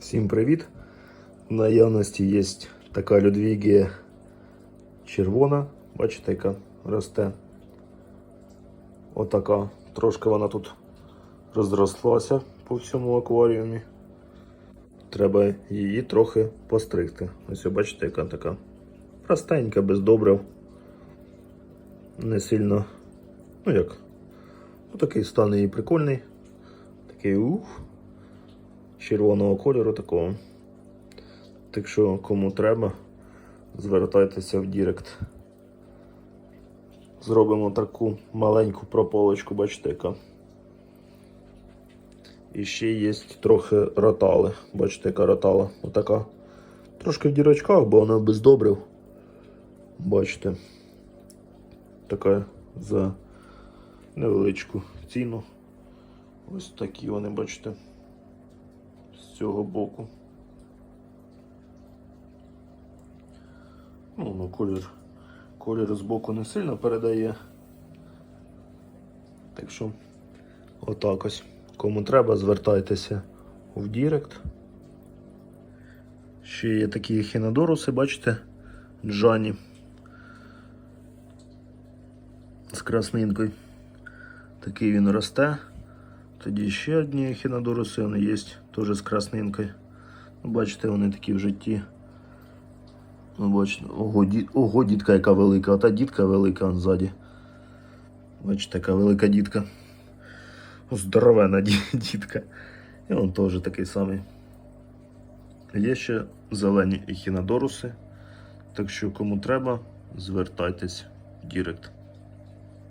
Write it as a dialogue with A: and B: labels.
A: Всім привіт! В наявності є така Людвігія червона, бачите, яка росте. Отака. Трошки вона тут розрослася по всьому акваріумі. Треба її трохи постригти. Ось бачите, яка така простенька, без добрив. Не сильно. Ну як? Ну такий стан її прикольний. Такий ух червоного кольору такого. Так що, кому треба, звертайтеся в Дірект. Зробимо таку маленьку прополочку, бачите, яка. І ще є трохи ротали. Бачите, яка ротала. Отака. Трошки в дірочках, бо вона без добрив. Бачите. Така за невеличку ціну. Ось такі вони, бачите з цього боку. Ну, ну колір, колір з боку не сильно передає. Так що, отак ось. Кому треба, звертайтеся в Дірект. Ще є такі хінодоруси, бачите, Джані. З краснинкою. Такий він росте. Тоді ще одні хінодоруси вони є, теж з краснинкою. Ну, Бачите, вони такі в житті. Ну, бачите, ого, ді... ого, дітка яка велика, а та дітка велика он ззаді. Бачите, яка велика дітка. Здоровена ді- дітка. І он теж такий самий. Є ще зелені ехінодоруси. Так що кому треба, звертайтесь в Дірект.